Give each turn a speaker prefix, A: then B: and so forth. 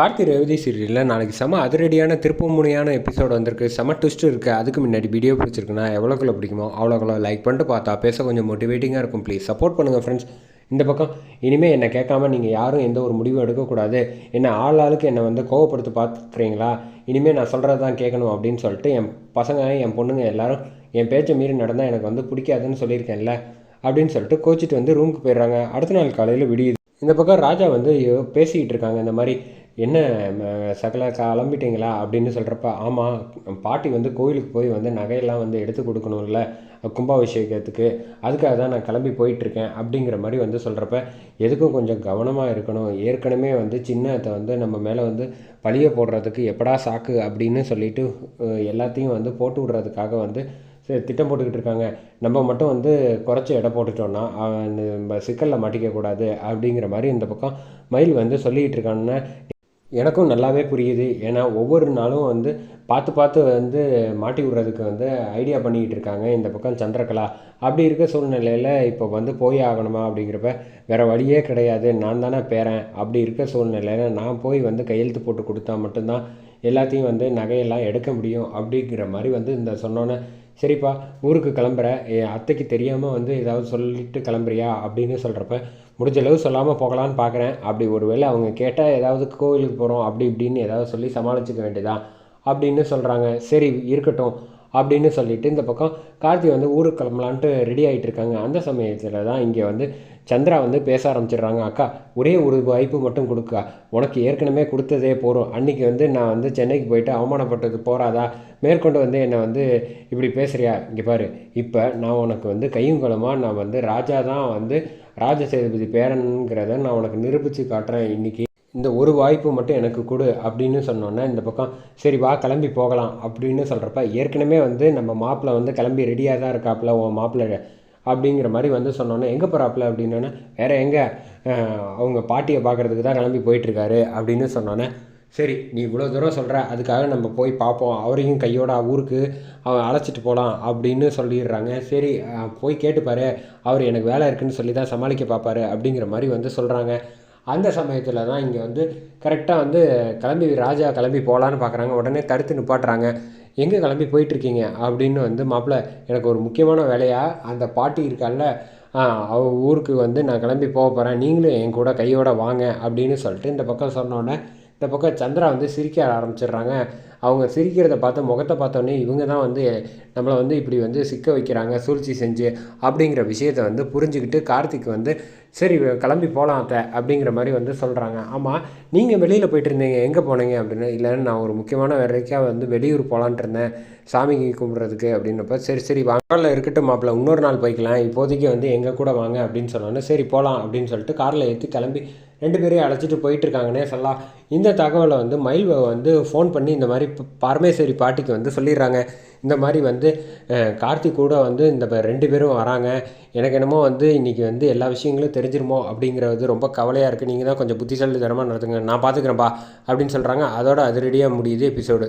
A: கார்த்தி ரேவதி சீரியலில் நாளைக்கு செம அதிரடியான திருப்பமுனையான எபிசோடு வந்திருக்கு. செம ட்விஸ்ட் இருக்குது அதுக்கு முன்னாடி வீடியோ பிடிச்சிருக்குன்னா எவ்வளோக்குள்ள பிடிக்குமோ அவ்வளோக்குள்ள லைக் பண்ணிட்டு பார்த்தா பேச கொஞ்சம் மோட்டிவேட்டிங்காக இருக்கும். ப்ளீஸ் சப்போர்ட் பண்ணுங்கள் ஃப்ரெண்ட்ஸ் இந்த பக்கம் இனிமேல் என்னை கேட்காம நீங்கள் யாரும் எந்த ஒரு முடிவும் எடுக்கக்கூடாது. என்னை ஆள் ஆளுக்கு என்னை வந்து கோவப்படுத்தி பார்த்துக்கிறீங்களா? இனிமேல் நான் சொல்கிறது தான் கேட்கணும் அப்படின்னு சொல்லிட்டு என் பசங்க என் பொண்ணுங்க எல்லாரும் என் பேச்சை மீறி நடந்தால் எனக்கு வந்து பிடிக்காதுன்னு சொல்லியிருக்கேன்ல அப்படின்னு சொல்லிட்டு கோச்சிட்டு வந்து ரூமுக்கு போயிடுறாங்க. அடுத்த நாள் காலையில் விடியுது. இந்த பக்கம் ராஜா வந்து பேசிக்கிட்டு இருக்காங்க. இந்த மாதிரி என்ன சகல கிளம்பிட்டீங்களா அப்படின்னு சொல்கிறப்ப ஆமாம் பாட்டி வந்து கோயிலுக்கு போய் வந்து நகையெல்லாம் வந்து எடுத்து கொடுக்கணும்ல கும்பாபிஷேகத்துக்கு. அதுக்காக தான் நான் கிளம்பி போயிட்டுருக்கேன் அப்படிங்கிற மாதிரி வந்து சொல்கிறப்ப எதுக்கும் கொஞ்சம் கவனமாக இருக்கணும். ஏற்கனவே வந்து சின்னத்தை வந்து நம்ம மேலே வந்து பழிய போடுறதுக்கு எப்படா சாக்கு அப்படின்னு சொல்லிட்டு எல்லாத்தையும் வந்து போட்டு விடுறதுக்காக வந்து திட்டம் போட்டுக்கிட்டு இருக்காங்க. நம்ம மட்டும் வந்து குறைச்சி எடை போட்டுட்டோன்னா அந்த நம்ம சிக்கலில் மாட்டிக்கக்கூடாது அப்படிங்கிற மாதிரி இந்த பக்கம் மயில் வந்து சொல்லிக்கிட்டு இருக்காங்கன்னா எனக்கும் நல்லாவே புரியுது. ஏன்னா ஒவ்வொரு நாளும் வந்து பார்த்து பார்த்து வந்து மாட்டி விடுறதுக்கு வந்து ஐடியா பண்ணிக்கிட்டு இருக்காங்க. இந்த பக்கம் சந்திரகலா. அப்படி இருக்க சூழ்நிலையில் இப்போ வந்து போய் ஆகணுமா அப்படிங்கிறப்ப வேறு வழியே கிடையாது. நான் தானே பேரன். அப்படி இருக்க சூழ்நிலையில் நான் போய் வந்து கையெழுத்து போட்டு கொடுத்தா மட்டும்தான் எல்லாத்தையும் வந்து நகையெல்லாம் எடுக்க முடியும். அப்படிங்கிற மாதிரி வந்து இந்த சொன்னோன்னே சரிப்பா ஊருக்கு கிளம்புற. என் அத்தைக்கு தெரியாமல் வந்து ஏதாவது சொல்லிட்டு கிளம்புறியா? அப்படின்னு சொல்கிறப்ப முடிஞ்ச அளவு சொல்லாமல் போகலான்னு பார்க்குறேன் அப்படி ஒருவேளை அவங்க கேட்டால் ஏதாவது கோவிலுக்கு போகிறோம் அப்படி இப்படின்னு ஏதாவது சொல்லி சமாளிச்சுக்க வேண்டியதான் அப்படின்னு சொல்கிறாங்க சரி இருக்கட்டும். அப்படின்னு சொல்லிட்டு இந்த பக்கம் கார்த்தி வந்து ஊருக்கு கிளம்பலான்ட்டு ரெடி ஆகிட்டு இருக்காங்க அந்த சமயத்தில் தான் இங்கே வந்து சந்திரா வந்து பேச ஆரம்பிச்சிடுறாங்க. அக்கா ஒரே ஒரு வாய்ப்பு மட்டும் கொடுக்கா. உனக்கு ஏற்கனவே கொடுத்ததே போகிறோம் அன்றைக்கி வந்து நான் வந்து சென்னைக்கு போயிட்டு அவமானப்பட்டது போகிறாதா மேற்கொண்டு வந்து என்னை வந்து இப்படி பேசுகிறியா இங்கே பாரு. இப்போ நான் உனக்கு வந்து கையும் குளமாக நான் வந்து ராஜா தான் வந்து ராஜசேதுபதி பேரனுங்கிறத நான் உனக்கு நிரூபித்து காட்டுறேன். இன்றைக்கி இந்த ஒரு வாய்ப்பு மட்டும் எனக்கு கொடு அப்படின்னு சொன்னோன்னே இந்த பக்கம் சரி வா கிளம்பி போகலாம் அப்படின்னு சொல்கிறப்ப ஏற்கனவே வந்து நம்ம மாப்பிள்ளை வந்து கிளம்பி ரெடியாக தான் இருக்காப்புல உன் மாப்பிள்ளை அப்படிங்கிற மாதிரி வந்து சொன்னோன்னே எங்கே போகிறாப்புல அப்படின்னோன்னே வேறு எங்கே? அவங்க பாட்டியை பார்க்குறதுக்கு தான் கிளம்பி போயிட்டுருக்காரு அப்படின்னு சொன்னோன்னே சரி நீ இவ்வளோ தூரம் சொல்கிற அதுக்காக நம்ம போய் பார்ப்போம் அவரையும் கையோட ஊருக்கு அவன் அழைச்சிட்டு போகலாம் அப்படின்னு சொல்லிடுறாங்க. சரி போய் கேட்டுப்பாரு அவர் எனக்கு வேலை இருக்குன்னு சொல்லி தான் சமாளிக்க பார்ப்பாரு அப்படிங்கிற மாதிரி வந்து சொல்கிறாங்க அந்த சமயத்தில் தான் இங்கே வந்து கரெக்டாக வந்து கிளம்பி ராஜா கிளம்பி போகலான்னு பார்க்குறாங்க உடனே தடுத்து நிப்பாட்டுறாங்க. எங்கே கிளம்பி போயிட்டுருக்கீங்க? அப்படின்னு வந்து மாப்பிள்ளை எனக்கு ஒரு முக்கியமான வேலையாக அந்த பாட்டி இருக்கால்ல அவ ஊருக்கு வந்து நான் கிளம்பி போக போகிறேன் நீங்களும் என் கூட கையோட வாங்க. அப்படின்னு சொல்லிட்டு இந்த பக்கம் சொன்னோன்னே இந்த பக்கம் சந்திரா வந்து சிரிக்க ஆரம்பிச்சிடுறாங்க. அவங்க சிரிக்கிறத பார்த்து முகத்தை பார்த்தோன்னே இவங்க தான் வந்து நம்மளை வந்து இப்படி வந்து சிக்க வைக்கிறாங்க சூழ்ச்சி செஞ்சு அப்படிங்கிற விஷயத்தை வந்து புரிஞ்சுக்கிட்டு கார்த்திக் வந்து சரி கிளம்பி போகலாம் அத்தை அப்படிங்கிற மாதிரி வந்து சொல்கிறாங்க ஆமாம் நீங்கள் வெளியில் போயிட்டு இருந்தீங்க எங்கே போனீங்க அப்படின்னு இல்லைன்னு நான் ஒரு முக்கியமான வேலைக்காக வந்து வெளியூர் போகலான்ட்டு இருந்தேன் சாமிக்கு கும்பிட்றதுக்கு அப்படின்னப்ப சரி சரி வாங்கல இருக்கட்டும் மாப்பிள்ள இன்னொரு நாள் போய்க்கலாம் இப்போதைக்கு வந்து எங்கள் கூட வாங்க அப்படின்னு சொன்னோன்னே சரி போகலாம் அப்படின்னு சொல்லிட்டு காரில் ஏற்றி கிளம்பி ரெண்டு பேரையும் அழைச்சிட்டு போயிட்டு இருக்காங்கன்னே சொல்லலாம். இந்த தகவலை வந்து மயில் வந்து ஃபோன் பண்ணி இந்த மாதிரி பரமேஸ்வரி பாட்டிக்கு வந்து சொல்லிடுறாங்க. இந்த மாதிரி வந்து கார்த்திக் கூட வந்து இந்த ரெண்டு பேரும் வராங்க. எனக்கு என்னமோ வந்து இன்றைக்கி வந்து எல்லா விஷயங்களும் தெரிஞ்சிருமோ அப்படிங்கிறது ரொம்ப கவலையாக இருக்குது நீங்கள் தான் கொஞ்சம் புத்திசாலித்தனமாக நடத்துங்க நான் பார்த்துக்குறேன்ப்பா அப்படின்னு சொல்கிறாங்க அதோட அதிரடியாக முடியுது எபிசோடு.